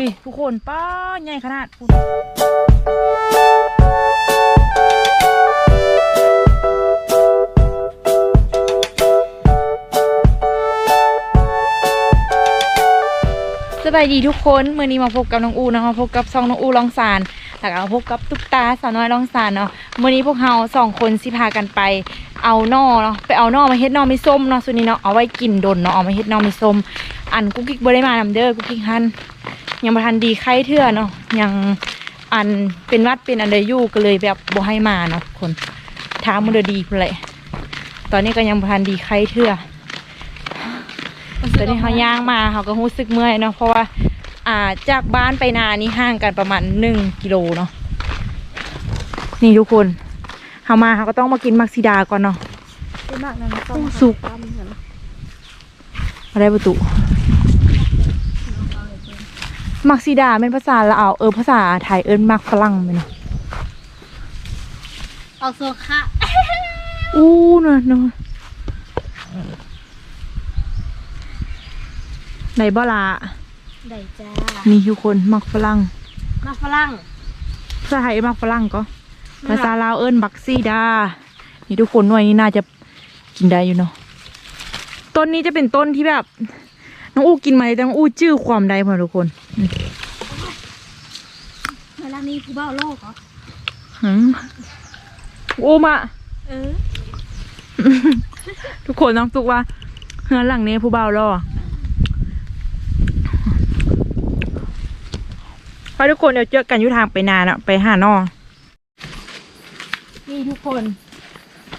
เฮ้ยทุกคนป้าใหญ่ขนาดคุณสบายดีทุกคนเมื่อนี้มาพบกับน้องอูนะมาพบกับซองน้องอูลองสารแล้วก็มาพบกับตุ๊กตาสาวน้อยลองสารเนาะเมื่อนี้พวกเราสองคนสิพากันไปเอาน่อเนาะไปเอาน่อมาเฮ็ดน่อไม่ส้มเนาะส่วนนี้เนาะเอาไว้กินดนเนาะเอามาเฮ็ดน่อไม่ส้มอันกุ๊กกิ๊กบ่ได้มานำเด้อกุ๊กกิ๊กฮัน ยังบ่ทันดีไข้เทื่อเนาะยังอันเป็นหวัดเป็นอันเดอยู่ก็เลยแบบบ่ให้มาเนาะทุกคนทางมันเดอดีพุ่นแหละตอนนี้ก็ยังบ่ทันดีไข้เทื่อตอนนี้เขาย่างมาเขาก็รู้สึกเมื่อยเนาะเพราะว่าอ่าจากบ้านไปนานี่ห่างกันประมาณหนึ่งกิโลเนาะนี่ทุกคนเขามาเขาก็ต้องมากินมักซิดาก่อนเนาะเป็นมากนั้นต้องโอ้สุกตำเหมือนมาได้ประตู มักซิดาเป็นภาษาลาวเออภาษาไทยเอิ้นมักฝรั่งไหมเนาะเอาโซค่ะอู้เนาะเนาะไหนบ่ละได้จ้านี่ทุกคนมักฝรั่งมาฝรั่งภาษาไทยเอิ้นมักฝรั่งก็ภาษาลาวเอิ้นบักซีดา นี่ทุกคนหน่วยนี้น่าจะกินได้อยู่เนาะต้นนี้จะเป็นต้นที่แบบน้องอู้กินมาแต่น้องอู้จื้อความได้พอทุกคนนี่ เวลานี้ผู้บ่าวโลกเหรอหืมอู้มาเออ ทุกคนต้องตุกว่าเฮือนหลังนี้ผู้บ่าวรอเพราะทุกคนเดี๋ยวเจอกันอยุทางไปนานอะไปหานอนี่ทุกคน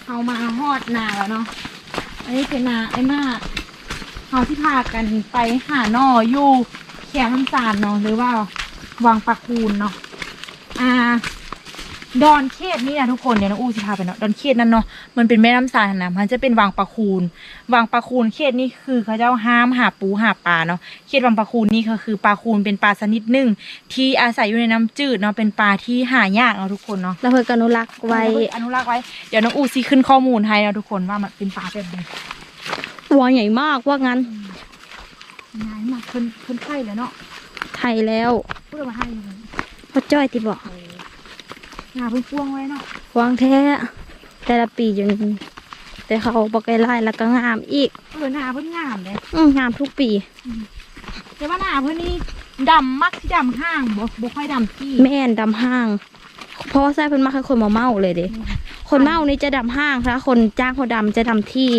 เอามาฮอดนาแล้วเนาะ อันนี้เป็นนาไอ้มากเอาที่พากันไปหานออยู่ แคมป์น้ำตาลเนาะหรือว่าวังปะคูนเนาะอ่า ดอนเขตนี่นะทุกคนเนี่ยน้องอู้สิพาไปเนาะดอนเขตนั่นเนาะมันเป็นแม่น้ำสายนะมันจะเป็นวังปลาคูนวังปลาคูนเขตนี่คือเขาเจ้าห้ามหาปูหาปลาเนาะเขตวังปลาคูนนี่ก็คือปลาคูนเป็นปลาชนิดหนึ่งที่อาศัยอยู่ในน้ำจืดเนาะเป็นปลาที่หายากเนาะทุกคนเนาะแล้วเพื่อนอนุรักษ์ไว้อนุรักษ์ไว้เดี๋ยวน้องอู้ซีขึ้นข้อมูลให้เนาะทุกคนว่ามันเป็นปลาแบบไหนวัวใหญ่มากว่างั้น ง่ายมากขึ้นขึ้นไข่แล้วเนาะไทยแล้วพูดออกมาให้เลยพ่อจ้อยที่บอกงาเพิ่งพ่วงไว้เนาะวางแท้ แต่ละปีจนแต่เขาบอกไกลไล่แล้วก็งามอีก เออหนาเพิ่งงามเลยอืมงามทุกปี แต่ว่าหนาเพิ่นนี่ดำมักที่ดำห้างบ่บ่ค่อยดำที่แม่นดำห้าง เพราะว่าแซ่เพิ่นมาให้คนมาเมาเลยเด้คนเมานี่จะดำห้างถ้าคนจ้างเขาดำจะดำที่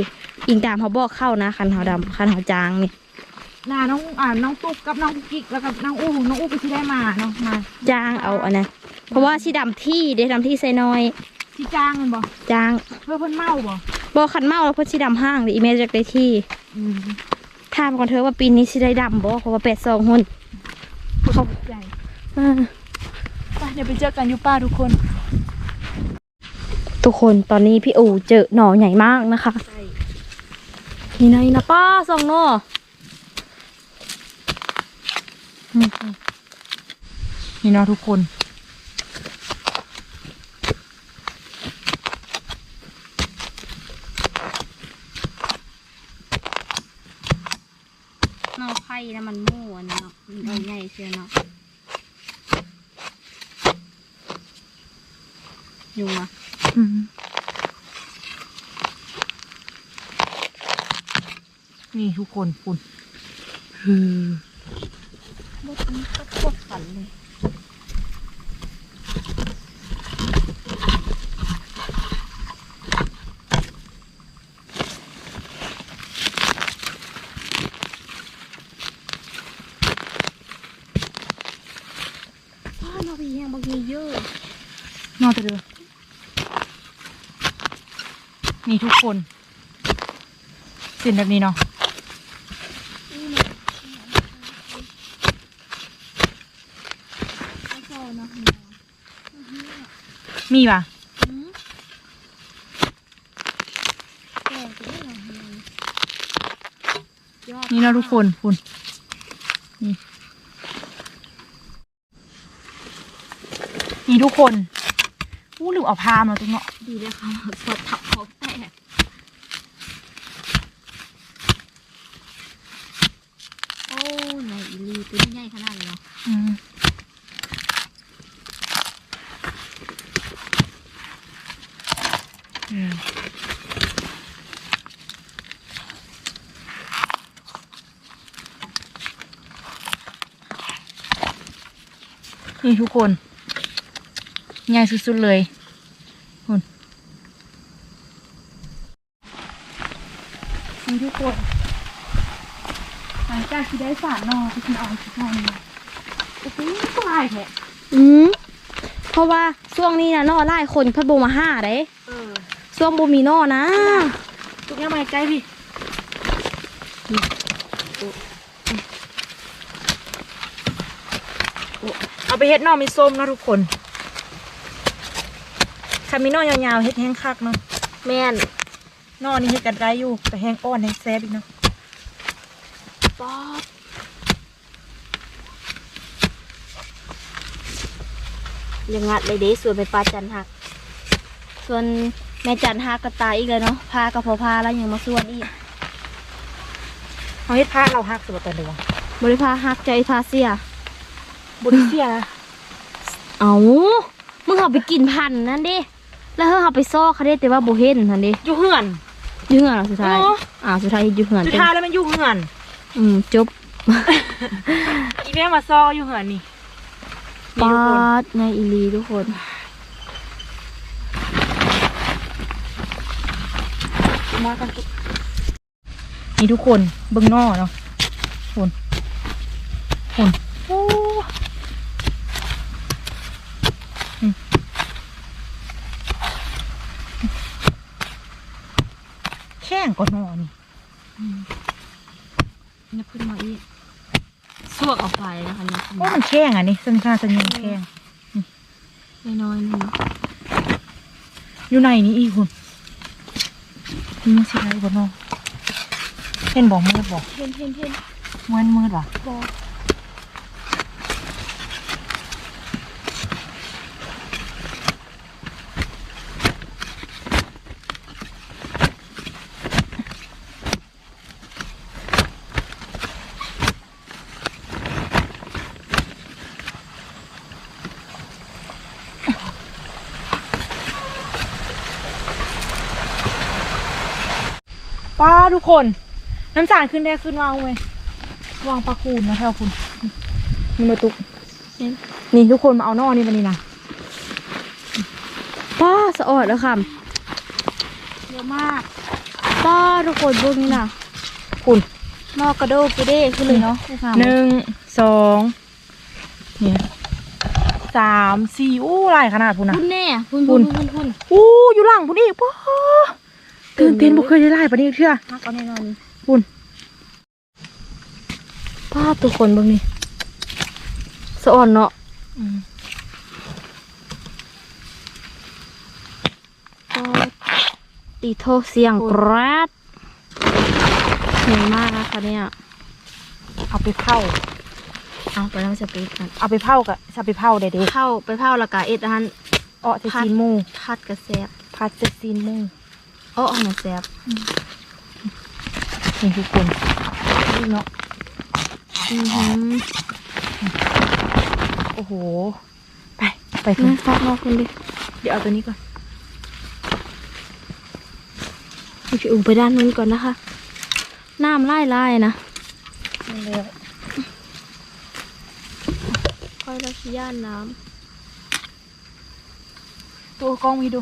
อิงตามเขาบอกเข้านะคันเขาดำคันเขาจางนี่ นาน้องอ่าน้องตุ๊กกับน้องกิ๊กแล้วกับน้องอู้น้องอู้ไปที่ได้มาเนาะมาจ้างเอาอันนั้นเพราะว่าชีดำที่เด้ดำที่ใส่น้อยที่จ้างมันบ่จ้างเพื่อเพิ่นเมาบ่บอกขันเมาแล้วเพิ่นชีดำห้างเด้อีเมลจากได้ที่อืมถามก่อนเธอว่าปีนี้ชีได้ดำบ่เพราะว่าแปดสองหุ่นเขาใจอ่าไปเดี๋ยวไปเจอกันอยู่ป้าทุกคน ทุกคนตอนนี้พี่อูเจอหน่อใหญ่มากนะคะนี่นะนี่นะป้าสองหน่อ นี่เนาะทุกคนหน่อไผ่นะมันม่วนเนาะมันใหญ่เชียวเนาะอยู่อะอืมนี่ทุกคนคุณฮือ บดนี้ก็พวกฝันเลยว้าเราไปยังบางทีเยอะนอกจากเดิมนี่ทุกคนเส้นแบบนี้เนาะ มีป่ะนี่เนาะทุกคนคุณนี่นี่ทุกคนอู้ลืมเอาพามาตรงเนาะดีเลยค่ะสดทับเขาแตก โอ้ในอีลี ตัวใหญ่ขนาดเลยเนาะ อืมอืม นี่ทุกคนง่ายสุดๆเลยคุณนี่ทุกคนหลังจากที่ได้สารนอไปกินเอาที่ทองมาโอ้โหสบายแท้อืมเพราะว่าช่วงนี้นะนอไล่คนเพัดบมาห้าเด้เออช่วงบ่มีนอนะ ทุกอย่างมาใกล้พี่ เอาไปเฮ็ดหน่อมีส้มเนาะทุกคนถ้ามีหน่อยาวๆเฮ็ดแห้งคักเนาะแม่นหน่อนี่เฮ็ดกันได้อยู่แต่แห้งอ่อนแห้งแซ่บอีกเนาะป๊อดยังงัดเลยเด้ส่วนไปปลาจันหัก ส่วนแม่จันหักก็ตายอีกเลยเนาะพากับพอพาแล้วยังมาส่วนอีกเอาเฮ็ดผ้าเราหักสุดตอนเดียวบริพาหักใจพาเสีย บริเซียนะเอามึงเอาไปกินพันธุ์นั่นดิ แล้วเฮาเอาไปซอกเขาได้แต่ว่าโบเห็นทันดิอยู่เหือนอยืเหือนเหรอสุดท้ายอ๋ออ่าสุดท้ายอยืเหือนสุดเป็นท้ายแล้วมันอยู่เหือน อืมจบ อีแม่มาซออยู่เหือนนี่ปานี่ทุกคนดในอีหลีทุกคนมากันทุกนี่ทุกคนเบิ่งหน่อเนาะคนคนโอ้อืมแข้ งก็หน่อนี่นี่ขึ้นมาอีกสวกออกไปนะคะนี่ขึ้นโอ้มามันแข้งอะนี่สัญชาสัญญาณแข้งน้อยๆนี่อยู่ในนี้อีกคุณนี่มันสิไรบ่เนาะเห็นบอกมืดบอกเห็นเห็นเห็นมืดมืดว่ะบอ ป้าทุกคน น้ำสารขึ้นได้ขึ้นวางเว้ยวางปลาคูนนะแถวคุณนี่มาตุกเห็นนี่ทุกคนมาเอานอนี่มานี่นะป้าสะอดแล้วค่ะเยอะมากป้าทุกคนเบิ่งนี่นะคุณนอกกระโดดกระเด้ขึ้นเลยเนาะหนึ่งสองเนี่ยสามสี่อู้หลายขนาดคุณนะพุ่นแน่พุ่นพุ่พุ่นนพุ่นพุ่นอู้อยู่หลังคุณอีกป้า ตื่นเต้นบ่เคยได้ไล่ปะนี่เชื่อฮักเอาแน่นอนนี่คุณป้าทุกคนเบิ่งนี่สะอ่อนเนาะอืมตีโทเสียงกราดเห็นมากนะคะเนี่ย เอาไปเผาเอาไปแล้วจะไปกันเอาไปเผากับจะไปเผาเด็ดเข้าไปเผาและกะเอ็ดอันๆอ้อเซซีนหมูพัดกระแซบพัดเซซีนหมู อ้อหน่ะแซบนี่ทุกคนนี่เนาะอือหือโอ้โห ไปไปคุณนั่นฟักนอกคุณดิเดี๋ยวเอาตัวนี้ก่อนพี่อุ้มไปด้านนู้นก่อนนะคะ น้ำไล่ไล่นะนี่เลยค่อยเราขี้ย่านน้ตัวกล้องมีดู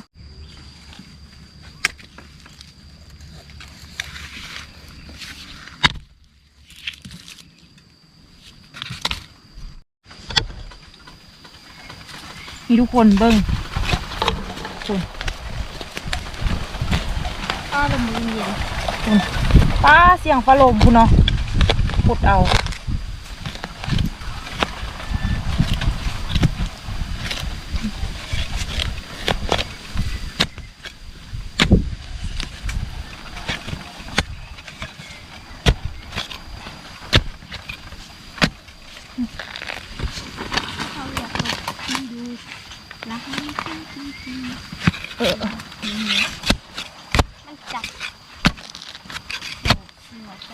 มีทุกคนเบิ้งคุณำอ้าวลมเย็นคุณป้าเสียงฟ้าลมคุณเนาะขุดเอาเขาอยากให้ดูรักมันจริงจริง เออ มันจับหัวใจ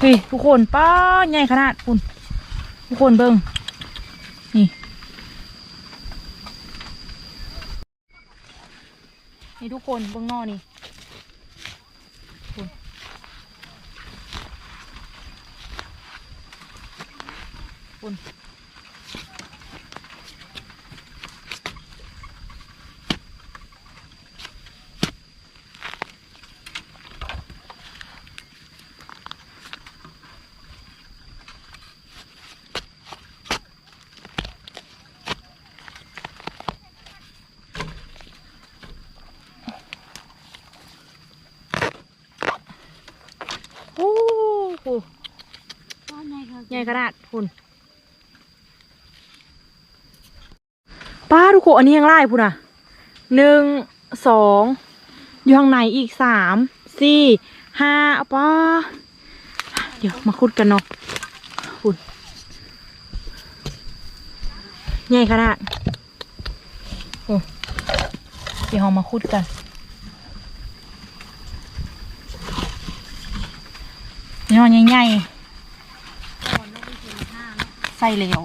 พี่ทุกคนป้าใหญ่ขนาดคุณทุกคนเบิ้งนี่ นี่ทุกคนเบิ้งนอนี่คุณคุณโอ้โห ใหญ่ขนาดคุณป้าทุกคนอันนี้ยังไล่พุ่นอะหนึ่งสองอยู่ข้างในอีกสามสี่ห้าป้าเดี๋ยวมาคุดกันเนาะคุณใหญ่ขนาดโอ้เดี๋ยวเรามาคุดกันนี่นอนใหญ่ๆ ใส่เหลว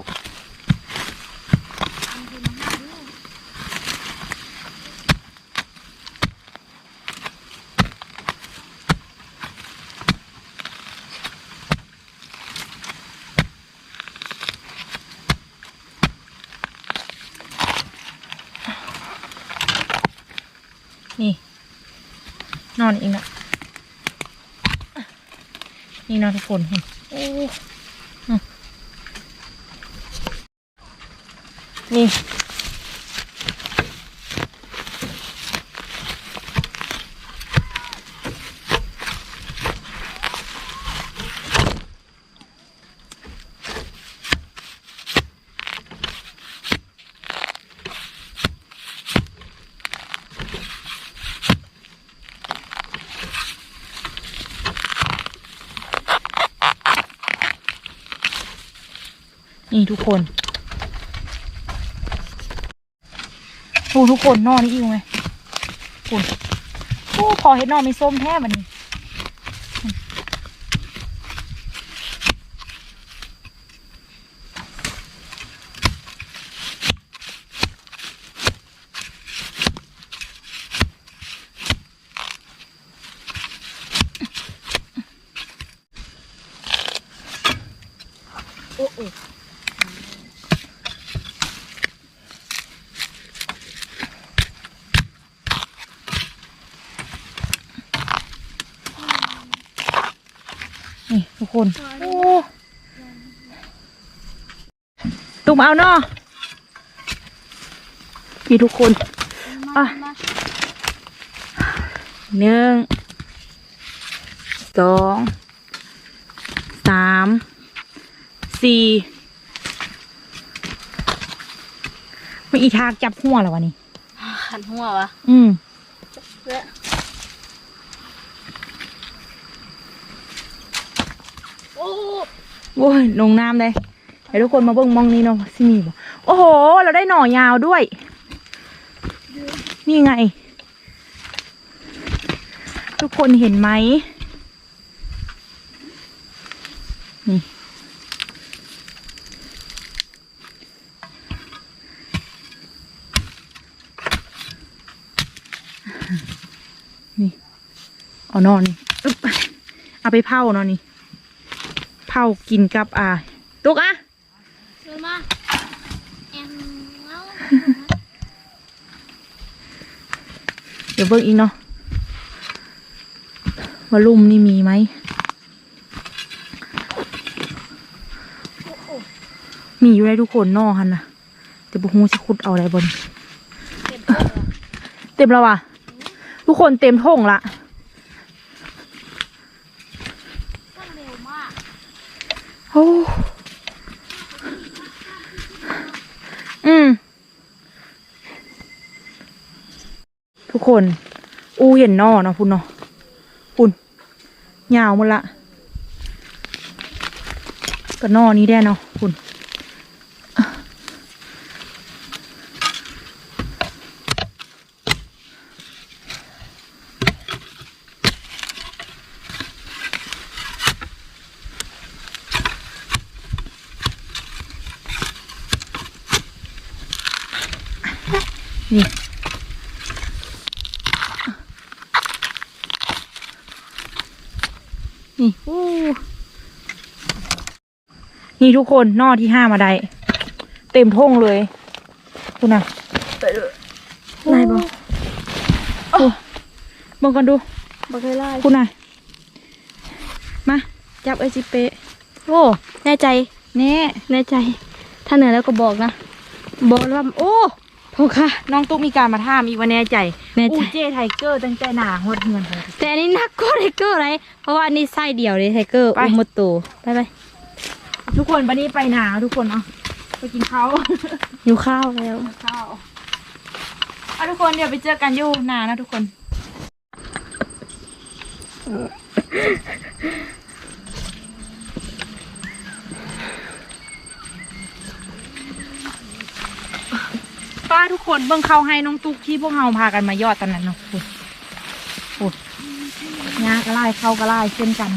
นี่ นอนอีกนะนี่นะทุกคนเห็นโอ้ นี่นี่ทุกคน ดูทุกคนนอนนี่อิ่งไหมคุณโอ้พอเห็ดนอนมีส้มแท้บันนี้ นี่ทุกคนโอ้ตุ่มเอาเนาะพี่ทุกคนอะหนึ่งสองสามสี่ไม่อีทากจับหัวแล้ววะนี่ขันหัววะ อืม โอ้ โอ้ยลงน้ำเลยให้ทุกคนมาเบิ่งมองนี้เนาะสิมีบ่โอ้โห เราได้หน่อยาวด้วย นี่ไง ทุกคนเห็นไหมนี่นี่เอานอนนี่เอาไปเผาเนอนนี่ เผากินกับอ่าตุกอะเชิญมาแอมเอ้าเดี๋ยวเบิ่งอีกเนาะว่าลุ่มนี่มีไหมมีอยู่ในทุกคนนอหันนะแต่บุฮูสิขุดเอาอะไรบนเต็มตัวเต็มแล้วว่ะ ทุกคนเต็มท่งละ คน อูเห็นนอเนาะพุณเนาะพุณยาวหมดละก็นอนี้ได้เนาะพุณนี่ นี่ทุกคนนอที่ห้ามาได้ เต็มท่งเลยคุณน่ะไล่บ่โอ้มองกันดูบ่เคยไล่คุณน่ะมาจับไอซิเปะโอ้แน่ใจแน่แน่ใจ ถ้าเหนื่อยแล้วก็บอกนะ บอกว่าโอ้พงค่ะ น้องตุ๊กมีการมาท่ามอีกว่าแน่ใจแน่ใจอูเจไทเกอร์ตั้งแต่หนาหดเงินเลยแต่อันนี้หนักกว่าไทเกอร์ไรเพราะว่าอันนี้ไส้เดียวเลยไทเกอร์ไปอุ้มหมดตัวไปไป ทุกคนวันนี้ไปหนาทุกคนเอาไปกินข้าวอยู่ข้าวแล้วข้าวเอาทุกคนเดี๋ยวไปเจอกันอยู่หนานะทุกคน ป้าทุกคนเบิ่งเข้าให้น้องตุ๊กที่พวกเราพากันมายอดตอนนั้นเนาะโอ้โหงากระไล่เข้ากระไล่เช่นกัน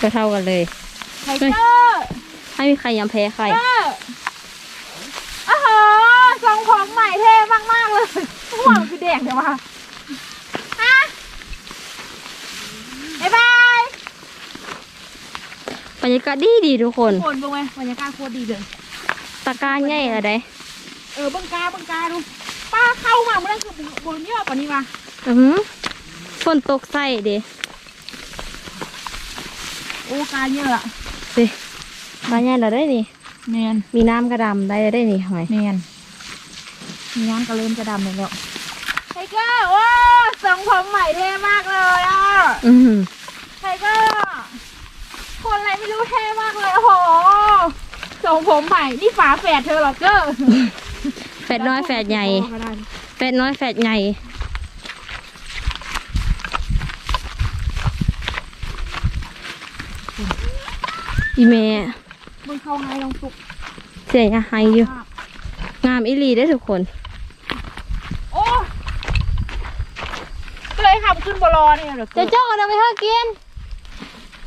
ก็เท่ากันเลยไทเกอร์ ไม่มีใครยอมแพ้ใครเออโอ้โหทรงผมใหม่เท่มากๆเลยหัวมันคือแดงเดี๋ยวว่าฮะบ๊ายบายบรรยากาศดีดีทุกคนทุกคนเบิ่งไหมบรรยากาศโคตรดีเลย ตะการใหญ่อะไรเออเบิ่งกาเบิ่งกาดูป้าเข้ามาเมื่อนั้นคือบนยอดกว่านี้มาอือหือฝนตกใส่เด้โอ้กาเยอะอะสิ บ้านใหญ่เราได้นี่ แมนมีน้ำกระดำได้ได้นี่หอยแมนมีงานกระเริ่มจะดำเลยแล้วไทเกอร์ว้าทรงผมใหม่เท่มากเลยอะอือหือไทเกอร์คนอะไรไม่รู้เท่มากเลยโอ้โหทรงผมใหม่นี่ฝาแฝดเธอเหรอเกอร์แฟดน้อยแฟดใหญ่แฟดน้อยแฟดใหญ่อีเม มึงเข้าให้ลองสุกเสียงหายอยู่ งามอีหลีได้อทุกคน โอ้ก็เลยขับขึ้นบอลอเนี่ยเหรอเกจะอร์จ้องกันไปเท่ากิน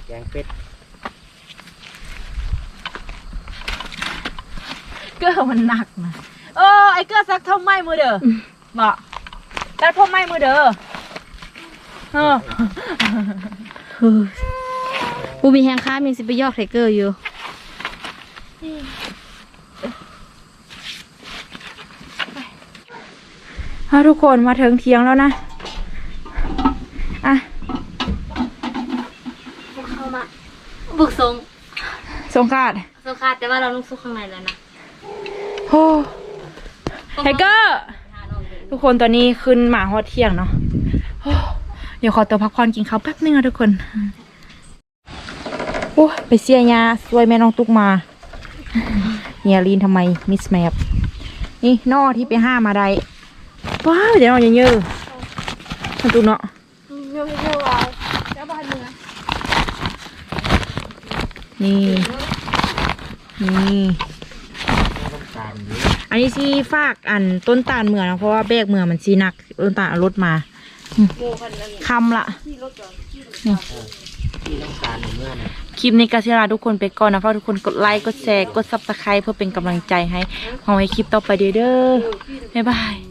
แกงเป็ดเกอร์มันหนักนะเออไอ้เกอร์ซักท่อมไม้มือเด้อบอกซักท่อมไม้มือเด้อเออบูมีแฮงค้ามีสิไปยอกไทเกอร์อยู่ เอาทุกคนมาถึงเที่ยงแล้วนะ อะเข้ามาบุกทรงสงกรารทรงคาดแต่ว่าเราต้องซุกข้างในแล้วนะโอ้ไทเกอร์ทุกคนตอนนี้ขึ้นหมาฮอดเที่ยงเนาะโอ้เดี๋ยวขอตัวพักผ่อนกินข้าวแป๊บนึงนะทุกคนโอ้ไปเสียยาช่วยแม่น้องตุ๊กมา เฮียลีนทำไมมิสแมปนี่นอที่ไปห้ามาได้ว้าวเดี๋ยวนอนเยอะๆมันตุ๊กเนาะนี่นี่ต้องการเยอะอันนี้ซีฝากอันต้นตาลเมืองนะเพราะว่าแบกเมืองมันซีหนักต้นตาลเอารถมาอืมคำละที่ต้องการในเมื่อนะ คลิปนี้กาศิลาทุกคนไปก่อนนะฝากทุกคนกดไลค์กดแชร์กดซับสไครต์เพื่อเป็นกำลังใจให้เอาไว้คลิปต่อไปเด้อบ๊ายบาย